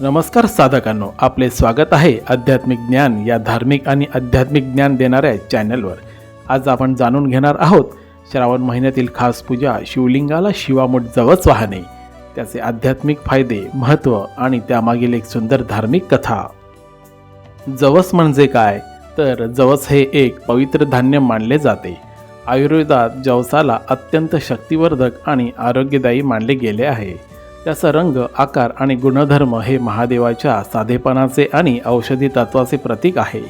नमस्कार साधकांनो आपले स्वागत आहे आध्यात्मिक ज्ञान या धार्मिक आणि आध्यात्मिक ज्ञान देणाऱ्या चॅनलवर. आज आपण जाणून घेणार आहोत श्रावण महिन्यातील खास पूजा शिवलिंगाला शिवामूठ जवच वाहणे. त्याचे आध्यात्मिक फायदे महत्त्व आणि त्यामागील एक सुंदर धार्मिक कथा. जवस म्हणजे काय? तर जवस हे एक पवित्र धान्य मानले जाते. आयुर्वेदात जवसाला अत्यंत शक्तिवर्धक आणि आरोग्यदायी मानले गेले आहे. त्याचा रंग आकार आणि गुणधर्म हे महादेवाच्या साधेपणाचे आणि औषधी तत्वाचे प्रतीक आहे.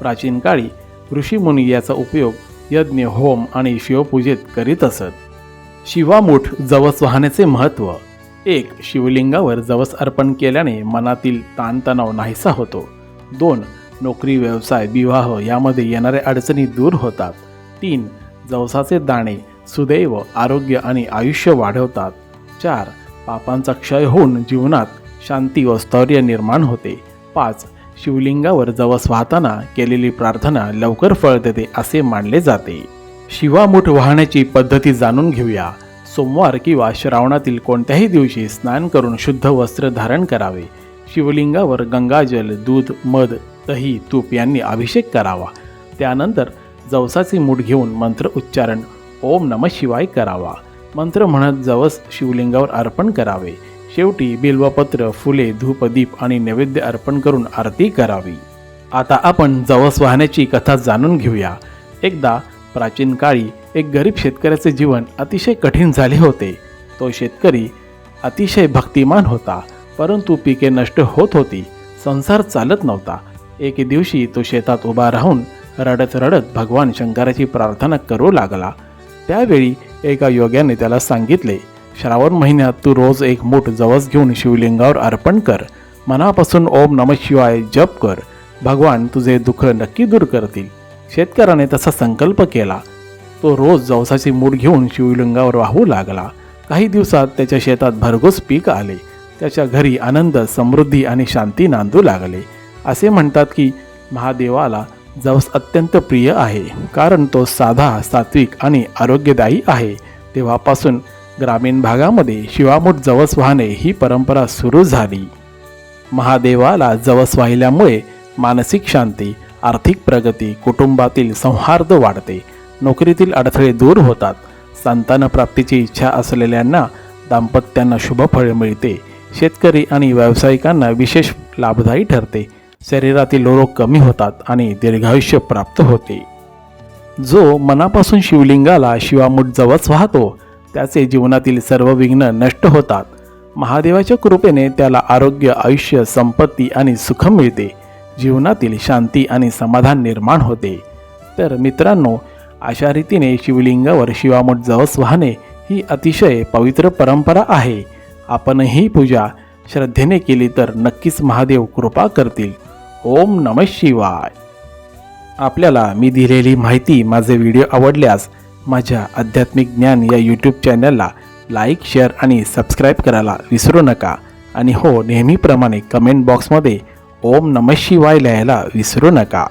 प्राचीन काळी ऋषीमुनी याचा उपयोग यज्ञ होम आणि शिवपूजेत करीत असत. शिवामुठ जवस वाहण्याचे महत्त्व एक शिवलिंगावर जवस अर्पण केल्याने मनातील ताणतणाव नाहीसा होतो. दोन नोकरी व्यवसाय विवाह यामध्ये येणाऱ्या अडचणी दूर होतात. तीन जवसाचे दाणे सुदैव आरोग्य आणि आयुष्य वाढवतात. चार पापांचा क्षय होऊन जीवनात शांती व स्थैर्य निर्माण होते. पाच शिवलिंगावर जवस वाहताना केलेली प्रार्थना लवकर फळ देते असे मानले जाते. शिवामुठ वाहण्याची पद्धती जाणून घेऊया. सोमवार किंवा श्रावणातील कोणत्याही दिवशी स्नान करून शुद्ध वस्त्र धारण करावे. शिवलिंगावर गंगाजल दूध मध दही तूप यांनी अभिषेक करावा. त्यानंतर जवसाचे मूठ घेऊन मंत्र उच्चारण ओम नम शिवाय करावा. मंत्र म्हणत जवस शिवलिंगावर अर्पण करावे. शेवटी बिल्वपत्र फुले धूप दीप आणि नैवेद्य अर्पण करून आरती करावी. आता आपण जवस वाहण्याची कथा जाणून घेऊया. एकदा प्राचीन काळी एक गरीब शेतकऱ्याचे जीवन अतिशय कठीण झाले होते. तो शेतकरी अतिशय भक्तिमान होता परंतु पिके नष्ट होत होती संसार चालत नव्हता. एके दिवशी तो शेतात उभा राहून रडत रडत भगवान शंकराची प्रार्थना करू लागला. त्यावेळी एका योग्याने त्याला सांगितले श्रावण महिन्यात तू रोज एक मूठ जवस घेऊन शिवलिंगावर अर्पण कर. मनापासून ओम नम शिवाय जप कर. भगवान तुझे दुःख नक्की दूर करतील. शेतकऱ्याने तसा संकल्प केला. तो रोज जवसाची मूठ घेऊन शिवलिंगावर वाहू लागला. काही दिवसात त्याच्या शेतात भरघोस पीक आले. त्याच्या घरी आनंद समृद्धी आणि शांती नांदू लागले. असे म्हणतात की महादेवाला जवस अत्यंत प्रिय आहे कारण तो साधा सात्विक आणि आरोग्यदायी आहे. तेव्हापासून ग्रामीण भागामध्ये शिवामूठ जवस वाहणे ही परंपरा सुरू झाली. महादेवाला जवस वाहिल्यामुळे मानसिक शांती आर्थिक प्रगती कुटुंबातील सौहार्द वाढते. नोकरीतील अडथळे दूर होतात. संतानप्राप्तीची इच्छा असलेल्यांना दाम्पत्यांना शुभफळ मिळते. शेतकरी आणि व्यावसायिकांना विशेष लाभदायी ठरते. शरीरातील रोग कमी होतात आणि दीर्घायुष्य प्राप्त होते. जो मनापासून शिवलिंगाला शिवामूठ जवळच वाहतो त्याचे जीवनातील सर्व विघ्न नष्ट होतात. महादेवाच्या कृपेने त्याला आरोग्य आयुष्य संपत्ती आणि सुख मिळते. जीवनातील शांती आणि समाधान निर्माण होते. तर मित्रांनो अशा रीतीने शिवलिंगावर शिवामूठ जवस वाहणे ही अतिशय पवित्र परंपरा आहे. आपण ही पूजा श्रद्धेने केली तर नक्कीच महादेव कृपा करतील. ओम नम शिवाय. आपल्याला मी दिलेली माहिती माझे व्हिडिओ आवडल्यास माझ्या आध्यात्मिक ज्ञान या यूट्यूब चॅनलला लाईक शेअर आणि सबस्क्राईब करायला विसरू नका. आणि हो नेहमीप्रमाणे कमेंट बॉक्समध्ये ओम नम शिवाय लिहायला विसरू नका.